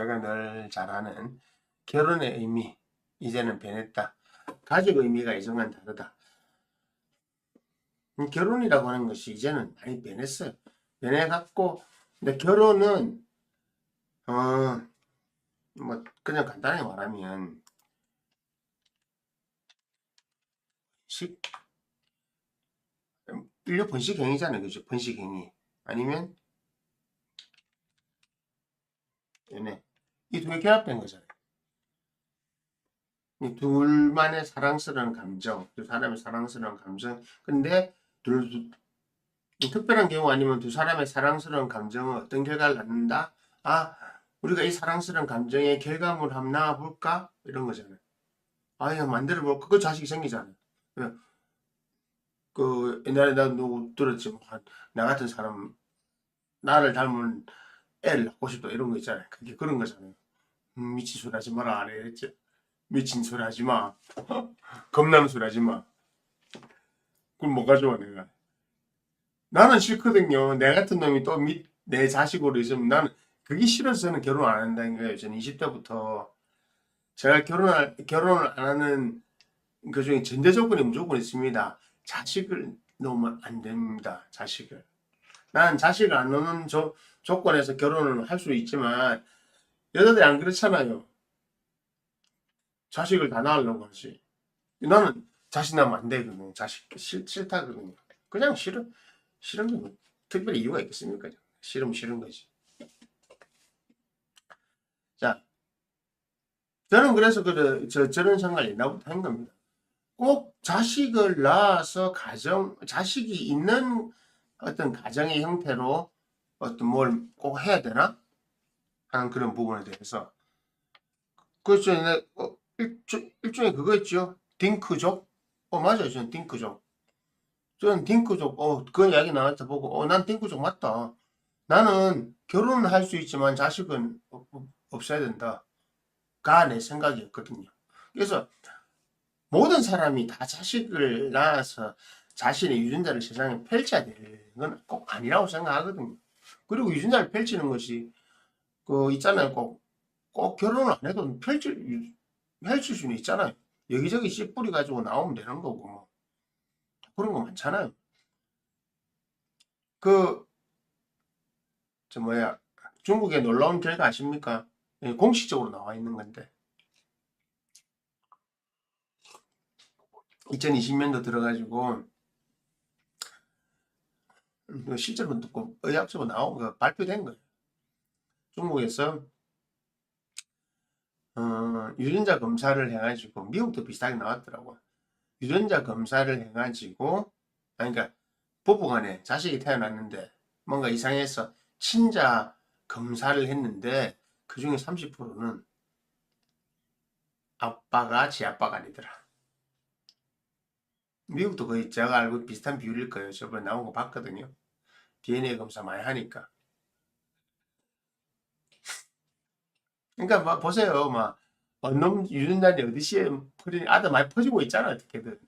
제가 늘 잘하는 결혼의 의미 이제는 변했다. 가족 의미가 예전과는 다르다. 음, 결혼이라고 하는 것이 이제는 많이 변했어요. 변해갖고 근데 결혼은 어 뭐 그냥 간단하게 말하면 식 인류 번식행위잖아요, 그죠? 번식행위 아니면 연애 이 두 개 결합된 거잖아요. 이 둘만의 사랑스러운 감정, 두 사람의 사랑스러운 감정. 근데 둘, 둘- 이 특별한 경우 아니면 두 사람의 사랑스러운 감정은 어떤 결과를 낳는다? 아, 우리가 이 사랑스러운 감정의 결과물 한번 나와볼까? 이런 거잖아요. 아, 이거 만들어볼까? 그 자식이 생기잖아요. 그, 그 옛날에 나 누구 들었지, 뭐, 한- 나 같은 사람, 나를 닮은 애를 낳고 싶다 이런 거 있잖아요. 그게 그런 거잖아요. 음, 미친 소리 하지 마라 안 했지. 미친 소리 하지 마. 겁나는 소리 하지 마. 그럼 뭐가 좋아 내가. 나는 싫거든요. 내 같은 놈이 또 내 자식으로 있으면 나는 그게 싫어서 저는 결혼 안 한다는 거예요. 저는 20대부터 제가 결혼을 결혼을 안 하는 그 중에 전제 조건이 무조건 있습니다. 자식을 놓으면 안 됩니다. 자식을. 난 자식을 안 놓는 조, 조건에서 결혼을 할 수 있지만 여자들이 안 그렇잖아요. 자식을 다 낳으려고 하지. 나는 자식 낳으면 안 되거든. 자식 싫, 싫다거든요. 그냥 싫어. 싫은 게 뭐, 특별히 이유가 있겠습니까? 싫으면 싫은 거지. 자, 저는 그래서 그, 저, 저런 생각을 옛날부터 한 겁니다. 꼭 자식을 낳아서 가정, 자식이 있는 어떤 가정의 형태로 어떤 뭘 꼭 해야 되나? 하는 그런 부분에 대해서. 그렇죠. 네, 어, 일종, 일종의 그거 있죠. 딩크족? 어, 맞아요. 저는 딩크족. 저는 딩크족, 어, 그 이야기 나왔다 보고, 어, 난 딩크족 맞다. 나는 결혼은 할 수 있지만 자식은 없어야 된다. 가 내 생각이었거든요. 그래서 모든 사람이 다 자식을 낳아서 자신의 유전자를 세상에 펼쳐야 되는 건 꼭 아니라고 생각하거든요. 그리고 유전자를 펼치는 것이 그 있잖아요. 꼭, 꼭 결혼을 안 해도 펼칠, 유- 펼칠 수는 있잖아요. 여기저기 씨 뿌리 가지고 나오면 되는 거고 뭐. 그런 거 많잖아요. 그, 저 뭐야, 중국에 놀라운 결과 아십니까? 예, 공식적으로 나와 있는 건데. 2020년도 들어가지고 그 실제로 듣고 의학적으로 나온 거 발표된 거예요. 중국에서 어, 유전자 검사를 해가지고 미국도 비슷하게 나왔더라고. 유전자 검사를 해가지고 아니, 그러니까 부부간에 자식이 태어났는데 뭔가 이상해서 친자 검사를 했는데 그 중에 30%는 아빠가 지 아빠가 아니더라. 미국도 거의 제가 알고 비슷한 비율일 거예요. 저번에 나온 거 봤거든요. DNA 검사 많이 하니까. 그러니까 막 보세요. 막 언놈 유전자니 어디시에 퍼지 아들 많이 퍼지고 있잖아 어떻게든.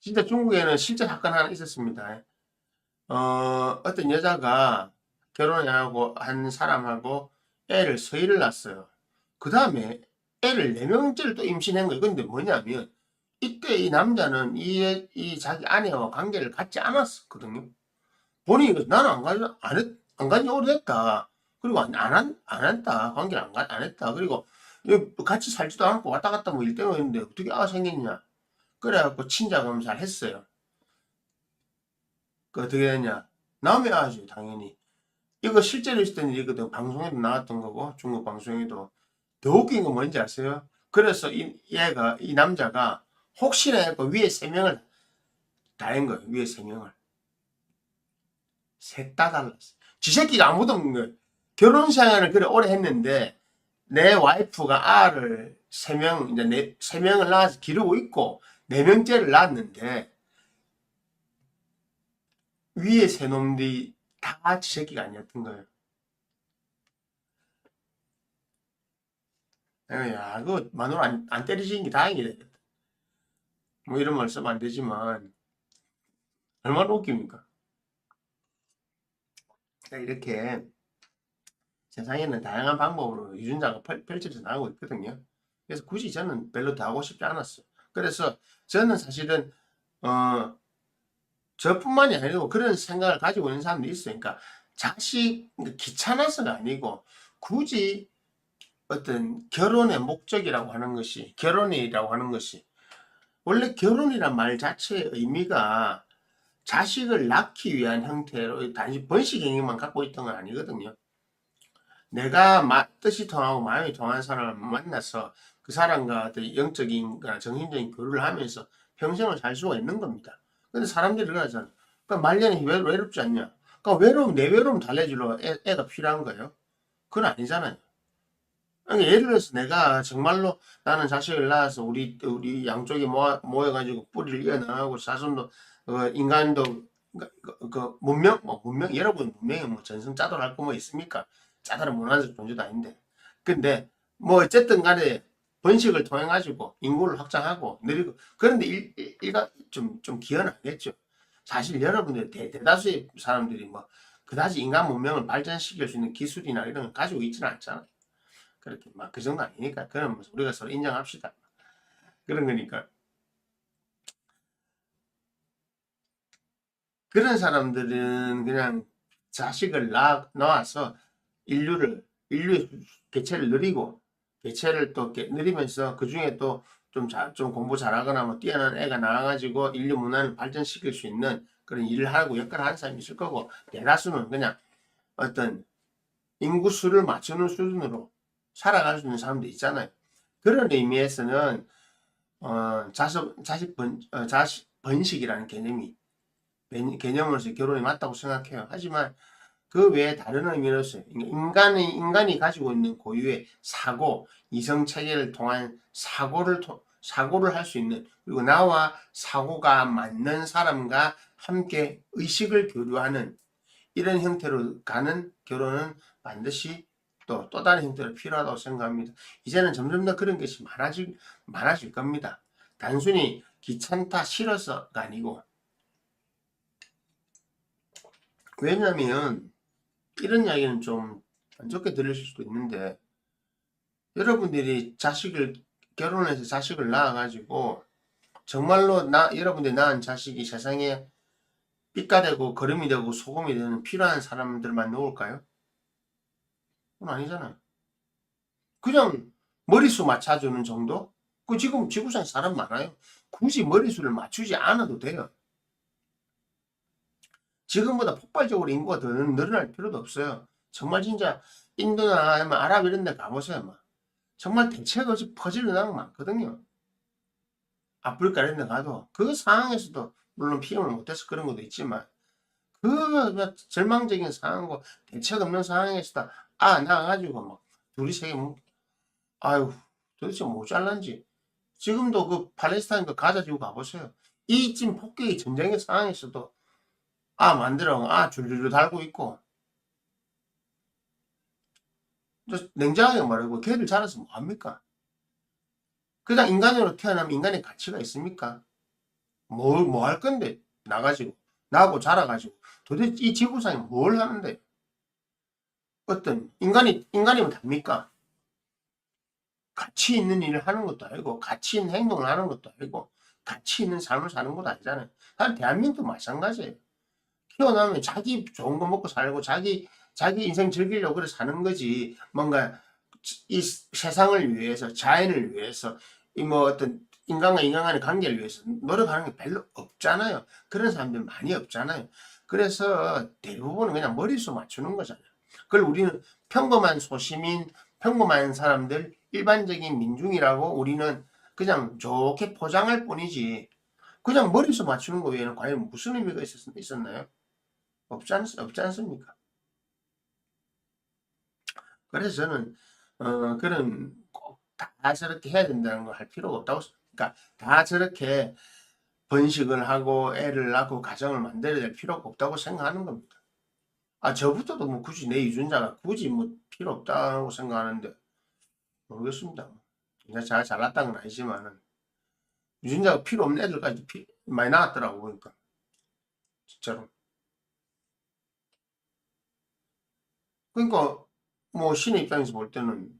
진짜 중국에는 실제 사건 하나 있었습니다. 어, 어떤 여자가 결혼하고 한 사람하고 애를 서희를 낳았어요. 그 다음에 애를 네 명째를 또 임신한 거예요. 근데 뭐냐면 이때 이 남자는 이, 애- 이 자기 아내와 관계를 갖지 않았었거든요. 본인이 나는 안 가지, 안 했, 안 간지 오래됐다. 그리고 안, 안, 한- 안 했다. 관계를 안, 가- 안 했다. 그리고 같이 살지도 않고 왔다 갔다 뭐 일대가 있는데 어떻게 아가 생겼냐. 그래갖고 친자 검사를 했어요. 그 어떻게 됐냐. 남의 아죠, 당연히. 이거 실제로 있었던 일이거든. 방송에도 나왔던 거고, 중국 방송에도. 더 웃긴 건 뭔지 아세요? 그래서 이, 얘가, 이 남자가 혹시나 해서 위에 세 명을 다한 거예요. 위에 세 명을. 셋 다 달랐어. 지 새끼가 아무도 없는 거예요. 결혼 생활을 그래 오래 했는데 내 와이프가 알을 세 명, 이제 네, 세 명을 낳아서 기르고 있고 네 명째를 낳았는데 위에 세 놈들이 다 지 새끼가 아니었던 거예요. 야, 그거 마누라 안, 안 때리시는 게 다행이다. 뭐 이런 말 쓰면 안 되지만 얼마나 웃깁니까? 이렇게 세상에는 다양한 방법으로 유전자가 펼- 펼쳐져 나가고 있거든요. 그래서 굳이 저는 별로 더 하고 싶지 않았어요. 그래서 저는 사실은 어 저뿐만이 아니고 그런 생각을 가지고 있는 사람들이 있어요. 그러니까 자식 그러니까 귀찮아서가 아니고 굳이 어떤 결혼의 목적이라고 하는 것이 결혼이라고 하는 것이 원래 결혼이란 말 자체의 의미가 자식을 낳기 위한 형태로 단지 번식 행위만 갖고 있던 건 아니거든요. 내가 마- 뜻이 통하고 마음이 통하는 사람을 만나서 그 사람과 영적인 정신적인 교류를 하면서 평생을 살 수가 있는 겁니다. 근데 사람들이 그러잖아. 그러니까 말년에 외, 외롭지 않냐? 그러니까 외로움, 내 외로움 달래주러 애, 애가 필요한 거예요? 그건 아니잖아요. 그러니까 예를 들어서 내가 정말로 나는 자식을 낳아서 우리 우리 양쪽이 모아, 모여가지고 뿌리를 이어나가고 자손도 어, 인간도 그, 그- 그 문명 뭐 문명 여러분 문명이 뭐 전승 짜돌할 거뭐 있습니까? 짜돌은 문화적 존재도 아닌데 근데 뭐 어쨌든 간에 번식을 통해 가지고 인구를 확장하고 늘리고 그런데 일, 일, 일가 좀좀 기여나겠죠. 사실 여러분들 대, 대다수의 사람들이 뭐 그다지 인간 문명을 발전시킬 수 있는 기술이나 이런 걸 가지고 있지는 않잖아. 그렇게 막 그 정도 아니니까 그럼 뭐 우리가 서로 인정합시다. 그런 거니까 그런 사람들은 그냥 자식을 낳, 낳아서 인류를 인류의 개체를 늘리고 개체를 또 늘리면서 그 중에 또 좀 좀 공부 잘하거나 뭐 뛰어난 애가 나와가지고 인류 문화를 발전시킬 수 있는 그런 일을 하고 역할을 하는 사람이 있을 거고 대다수는 그냥 어떤 인구 수를 맞추는 수준으로 살아갈 수 있는 사람도 있잖아요. 그런 의미에서는 어, 자식 자식 번 어, 자식 번식이라는 개념이 개- 개념으로서 결혼이 맞다고 생각해요. 하지만 그 외에 다른 의미로서 인간이 인간이 가지고 있는 고유의 사고, 이성 체계를 통한 사고를 토- 사고를 할 수 있는 그리고 나와 사고가 맞는 사람과 함께 의식을 교류하는 이런 형태로 가는 결혼은 반드시 또, 또 다른 형태로 필요하다고 생각합니다. 이제는 점점 더 그런 것이 많아질, 많아질 겁니다. 단순히 귀찮다, 싫어서가 아니고. 왜냐면, 이런 이야기는 좀 안 좋게 들으실 수도 있는데, 여러분들이 자식을, 결혼해서 자식을 낳아가지고, 정말로 나, 여러분들이 낳은 자식이 세상에 삐까 되고, 거름이 되고, 소금이 되는 필요한 사람들만 놓을까요? 그건 아니잖아요. 그냥 머리수 맞춰주는 정도? 그 지금 지구상에 사람 많아요. 굳이 머리수를 맞추지 않아도 돼요. 지금보다 폭발적으로 인구가 더 늘- 늘어날 필요도 없어요. 정말 진짜 인도나 아랍 이런 데 가보세요. 막. 정말 대책 없이 퍼지는 많거든요. 아프리카 이런 데 가도 그 상황에서도 물론 피임을 못해서 그런 것도 있지만 그 절망적인 상황과 대책 없는 상황에서도 아 나가가지고 막 둘이 세계 뭐 아유 도대체 뭐 잘난지 지금도 그 팔레스타인 그 가자 지구 가보세요. 이 지금 폭격의 전쟁의 상황에서도 아 만들어 아 줄줄줄 달고 있고 저 냉정하게 말하고 걔들 자라서 뭐 합니까? 그냥 인간으로 태어나면 인간의 가치가 있습니까? 뭘 뭐 할 건데 나가지고 나하고 자라가지고 도대체 이 지구상에 뭘 하는데 어떤 인간이 인간이면 답니까? 가치 있는 일을 하는 것도 아니고 가치 있는 행동을 하는 것도 아니고 가치 있는 삶을 사는 것도 아니잖아요. 사실 대한민국도 마찬가지예요. 태어나면 자기 좋은 거 먹고 살고 자기 자기 인생 즐기려고 그래 사는 거지. 뭔가 이 세상을 위해서 자연을 위해서 이 뭐 어떤 인간과 인간 간의 관계를 위해서 노력하는 게 별로 없잖아요. 그런 사람들 많이 없잖아요. 그래서 대부분은 그냥 머리수 맞추는 거잖아요. 그걸 우리는 평범한 소시민, 평범한 사람들, 일반적인 민중이라고 우리는 그냥 좋게 포장할 뿐이지. 그냥 머리수 맞추는 거 외에는 과연 무슨 의미가 있었, 있었나요? 없지, 않, 없지 않습니까? 그래서 저는 어, 그런 꼭 다 저렇게 해야 된다는 걸 할 필요가 없다고 그러니까 다 저렇게 번식을 하고 애를 낳고 가정을 만들어야 될 필요가 없다고 생각하는 겁니다. 아 저부터도 뭐 굳이 내 유전자가 굳이 뭐 필요 없다고 생각하는데 모르겠습니다. 제가 잘 잘났다는 건 아니지만은 유전자가 필요 없는 애들까지 피- 많이 나왔더라고 보니까 진짜로. 그러니까 뭐 신의 입장에서 볼 때는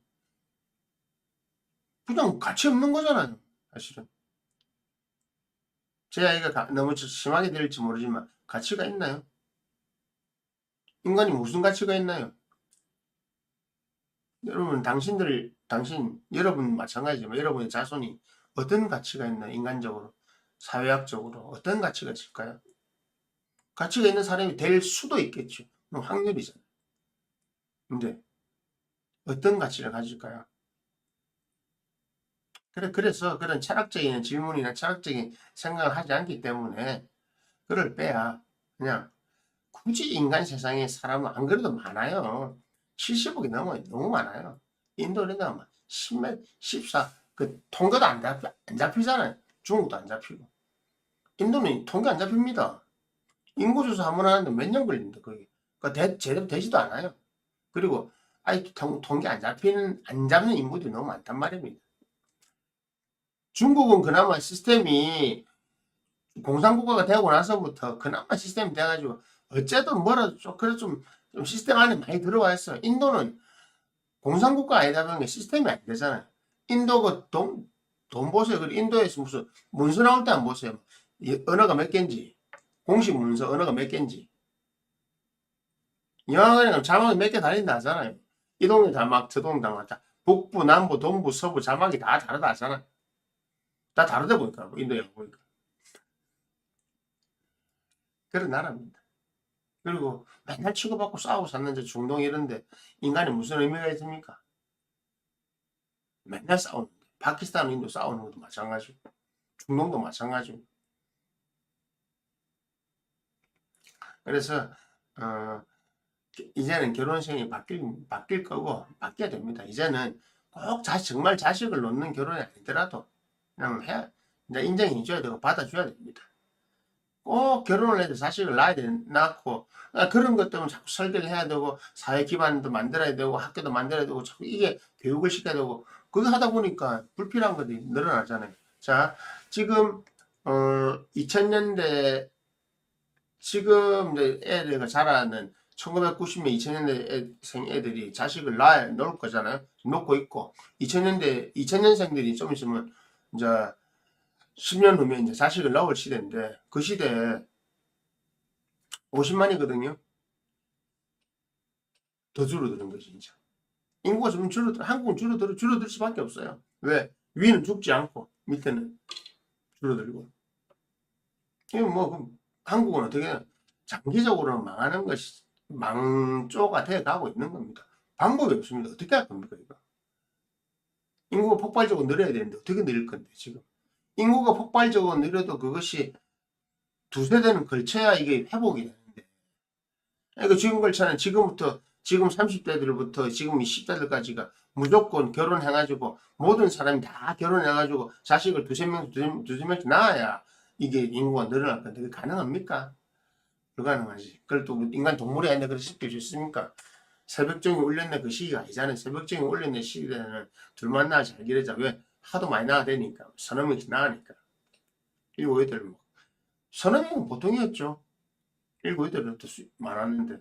그냥 가치 없는 거잖아요. 사실은. 제 아이가 가- 너무 심하게 들릴지 모르지만 가치가 있나요? 인간이 무슨 가치가 있나요? 여러분 당신들 당신 여러분 마찬가지지만 여러분의 자손이 어떤 가치가 있나요? 인간적으로 사회학적으로 어떤 가치가 있을까요? 가치가 있는 사람이 될 수도 있겠죠. 확률이잖아요. 근데 어떤 가치를 가질까요? 그래, 그래서 그런 철학적인 질문이나 철학적인 생각을 하지 않기 때문에 그걸 빼야 그냥 굳이 인간 세상에 사람은 안 그래도 많아요. 70억이 넘어요. 너무 많아요. 인도네시아 막 10몇, 14, 그 통계도 안, 잡, 안 잡히잖아요. 중국도 안 잡히고. 인도는 통계 안 잡힙니다. 인구조사 한번 하는데 몇 년 걸립니다. 거기. 그 대, 제대로 되지도 않아요. 그리고 통, 통계 안 잡히는 안 잡는 인구들이 너무 많단 말입니다. 중국은 그나마 시스템이 공산국가가 되고 나서부터 그나마 시스템이 돼가지고 어쨌든 뭐라도 좀 그래 좀, 좀 시스템 안에 많이 들어와 있어. 인도는 공산국가 아니다 보니까 시스템이 안 되잖아요. 인도 그 돈, 돈 보세요. 그리고 인도에서 무슨 문서 나올 때 안 보세요. 이 언어가 몇 개인지. 공식 문서 언어가 몇 개인지. 영어는 자막이 몇 개 달린다 하잖아요. 이 동네 자막, 저 동네 자막 다 북부, 남부, 동부, 서부 자막이 다 다르다 하잖아. 다 다르다 보니까 인도 영어 보니까. 그런 나라입니다. 그리고 맨날 치고받고 싸우고 샀는데 중동 이런데 인간이 무슨 의미가 있습니까? 맨날 싸우는데 파키스탄, 인도 싸우는 것도 마찬가지고 중동도 마찬가지고 그래서 어, 이제는 결혼생이 바뀔, 바뀔 거고 바뀌어야 됩니다. 이제는 꼭 자식, 정말 자식을 놓는 결혼이 아니더라도 그냥 해, 이제 인정해 줘야 되고 받아줘야 됩니다. 꼭 결혼을 해도 자식을 낳아야 돼, 낳고 아, 그런 것 때문에 자꾸 설계를 해야 되고 사회 기반도 만들어야 되고 학교도 만들어야 되고 자꾸 이게 교육을 시켜야 되고 그거 하다 보니까 불필요한 것들이 늘어나잖아요. 자, 지금 어 2000년대 지금 애들가 자라는 1990년, 2000년대 생 애들이 자식을 낳아 놓을 거잖아요. 놓고 있고 2000년대 2000년생들이 좀 있으면 이제 10년 후면 이제 자식을 낳을 시대인데 그 시대에 50만이거든요. 더 줄어드는 거지 진짜. 인구가 좀 줄어들, 한국은 줄어들, 줄어들 수밖에 없어요. 왜? 위는 죽지 않고 밑에는 줄어들고. 이거 뭐 한국은 어떻게 장기적으로는 망하는 것이 망조가 돼 가고 있는 겁니다. 방법이 없습니다. 어떻게 할 겁니까 이거? 인구가 폭발적으로 늘어야 되는데 어떻게 늘릴 건데 지금? 인구가 폭발적으로 늘어도 그것이 두 세 대는 걸쳐야 이게 회복이 되는데. 그러니까 지금 걸쳐는 지금부터 지금 30대들부터 지금 20대들까지가 무조건 결혼해가지고 모든 사람이 다 결혼해가지고 자식을 두세 명, 두세 명씩 낳아야 이게 인구가 늘어날 건데 그게 가능합니까? 불가능하지. 그걸 또 인간 동물이 아닌데 그렇게 쉽게 줄습니까? 새벽종이 울렸네 그 시기가 아니잖아요. 새벽종이 울렸네 시기에는 둘 만나 잘 기르자. 왜? 하도 많이 낳아야 되니까. 서너 명씩 낳으니까. 일곱 여덟 뭐. 서너 명은 보통이었죠. 일곱 여덟은 또 수- 많았는데.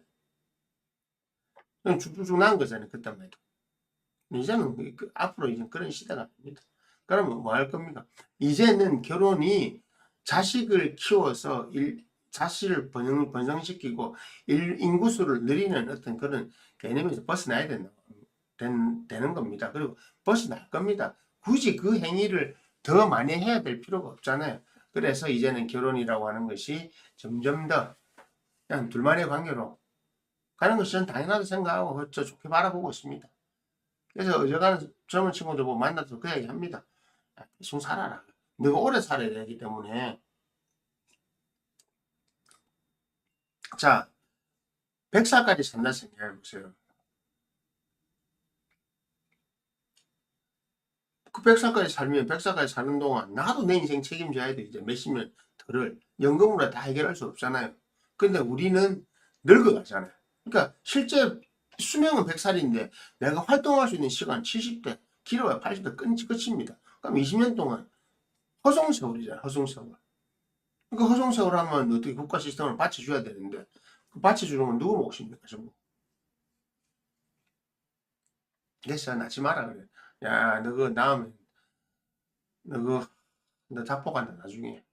그냥 쭉쭉쭉 낳은 거잖아요. 그때만 해도. 이제는 그- 그 앞으로 이제 그런 시대가 아닙니다. 그러면 뭐 할 겁니까? 이제는 결혼이 자식을 키워서 일, 자식을 번영, 번성시키고 일, 인구수를 늘리는 어떤 그런 개념에서 벗어나야 된다, 된, 되는 겁니다. 그리고 벗어날 겁니다. 굳이 그 행위를 더 많이 해야 될 필요가 없잖아요. 그래서 이제는 결혼이라고 하는 것이 점점 더 그냥 둘만의 관계로 가는 것이 저는 당연하다고 생각하고 저 좋게 바라보고 있습니다. 그래서 어져가는 젊은 친구들 보고 만나서 그 얘기 합니다. 야, 대충 살아라. 너가 오래 살아야 되기 때문에. 자, 100살까지 산다 생각해 보세요. 그 100살까지 살면 100살까지 사는 동안 나도 내 인생 책임져야 돼. 이제 몇십 년 덜을 연금으로 다 해결할 수 없잖아요. 근데 우리는 늙어가잖아요. 그러니까 실제 수명은 100살인데 내가 활동할 수 있는 시간 70대, 길어야 80대 끝, 끝입니다. 그럼 20년 동안 허송세월이잖아요. 허송세월. 그러니까 허송세월 하면 어떻게 국가 시스템을 받쳐줘야 되는데 그 받쳐주는 건 누구 몫입니까? 전부. 됐어 낳지 마라 그래. 야 너그 낳으면 너그 너 자폭한다 나중에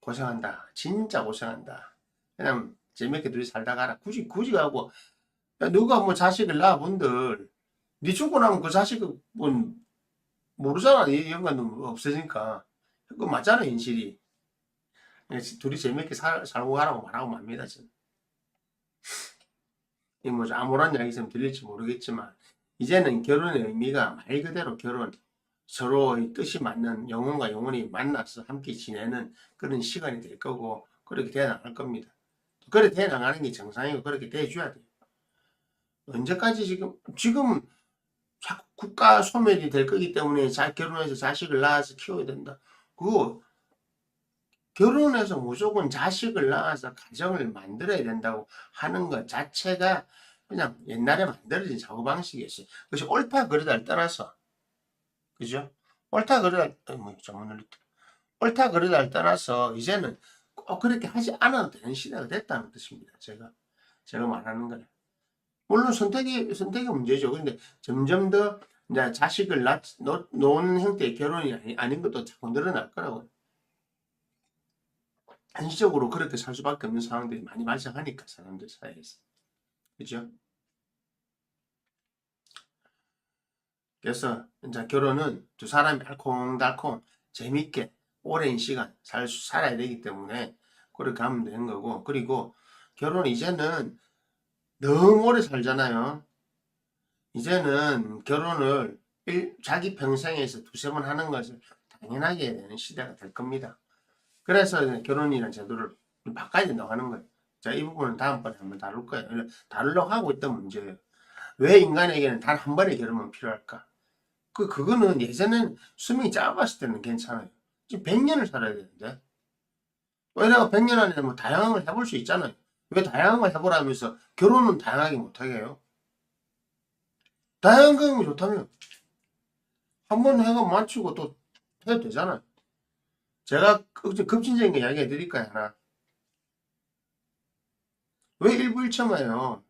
고생한다 진짜 고생한다. 그냥 재밌게 둘이 살다 가라. 굳이 굳이 가고 야, 누가 뭐 자식을 낳아 본들 네 죽고 나면 그 자식은 뭐 모르잖아. 이 연관도 없어지니까 그거 맞잖아 현실이. 둘이 재밌게 살, 살고 가라고 말하고 맙니다. 저는. 이뭐 아무런 이야기 좀 들릴지 모르겠지만 이제는 결혼의 의미가 말 그대로 결혼 서로의 뜻이 맞는 영혼과 영혼이 만나서 함께 지내는 그런 시간이 될 거고 그렇게 돼 나갈 겁니다. 그렇게 돼 나가는 게 정상이고 그렇게 돼 줘야 돼요. 언제까지 지금 지금 자꾸 국가 소멸이 될 거기 때문에 자 결혼해서 자식을 낳아서 키워야 된다. 그거 결혼해서 무조건 자식을 낳아서 가정을 만들어야 된다고 하는 것 자체가 그냥 옛날에 만들어진 사고방식이었어요. 그것이 옳다 그르다를 떠나서 그죠? 옳다 그르다 어, 뭐 눌렀다. 옳다 그르다를 떠나서 이제는 꼭 그렇게 하지 않아도 되는 시대가 됐다는 뜻입니다. 제가 제가 말하는 거는 물론 선택이 선택의 문제죠. 근데 점점 더 이제 자식을 낳, 놓, 놓는 형태의 결혼이 아닌 것도 자꾸 늘어날 거라고. 한시적으로 그렇게 살 수밖에 없는 상황들이 많이 발생하니까 사람들 사이에서 그죠? 그래서 이제 결혼은 두 사람이 알콩달콩 재밌게 오랜 시간 살, 수- 살아야 되기 때문에 그렇게 하면 되는 거고 그리고 결혼 이제는 너무 오래 살잖아요. 이제는 결혼을 일- 자기 평생에서 두세 번 하는 것을 당연하게 되는 시대가 될 겁니다. 그래서 결혼이라는 제도를 바꿔야 된다고 하는 거예요. 자, 이 부분은 다음번에 한번 다룰 거예요. 다루려고 하고 있던 문제예요. 왜 인간에게는 단 한 번의 결혼만 필요할까? 그, 그거는 예전엔 수명이 짧았을 때는 괜찮아요. 지금 100년을 살아야 되는데. 왜냐면 100년 안에 뭐 다양한 걸 해볼 수 있잖아요. 왜 다양한 걸 해보라면서 결혼은 다양하게 못하게 해요? 다양한 경험이 좋다면 한 번 해가 맞추고 또 해도 되잖아요. 제가 급- 급진적인 거 이야기해 드릴까요, 하나? 왜 일부 일첨해요?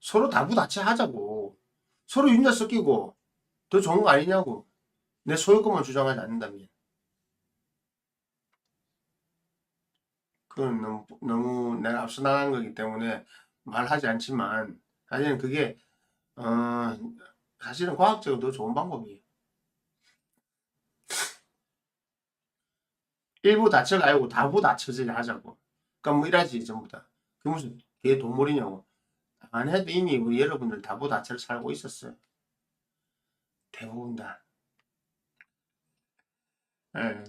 서로 다부다체 하자고. 서로 윤자 섞이고 더 좋은 거 아니냐고. 내 소유권만 주장하지 않는다면. 그건 너무, 너무 내가 앞서 나간 거기 때문에 말하지 않지만 사실은 그게 어, 사실은 과학적으로 더 좋은 방법이에요. 일부 다쳐가 아니고 다부 다쳐지게 하자고. 그러니까 뭐 이라지 전부 다. 그 무슨 개 동물이냐고. 안 해도 이미 우리 여러분들 다부 다쳐를 살고 있었어요. 대부분 다. 예.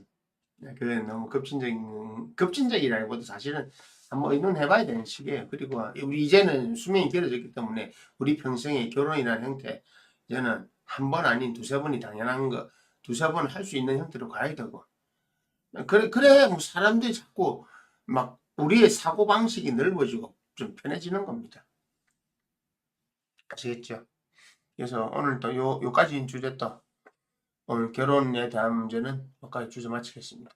그게 너무 급진적인, 급진적이라기보다 사실은 한번 의논해봐야 되는 시기예요. 그리고 우리 이제는 수명이 길어졌기 때문에 우리 평생에 결혼이라는 형태, 이제는 한 번 아닌 두세 번이 당연한 거, 두세 번 할 수 있는 형태로 가야 되고. 그래, 그래, 뭐 사람들이 자꾸 막 우리의 사고방식이 넓어지고 좀 편해지는 겁니다. 아시겠죠? 그래서 오늘 또 요, 요까지 주제 또 오늘 결혼에 대한 문제는 여기까지 주제 마치겠습니다.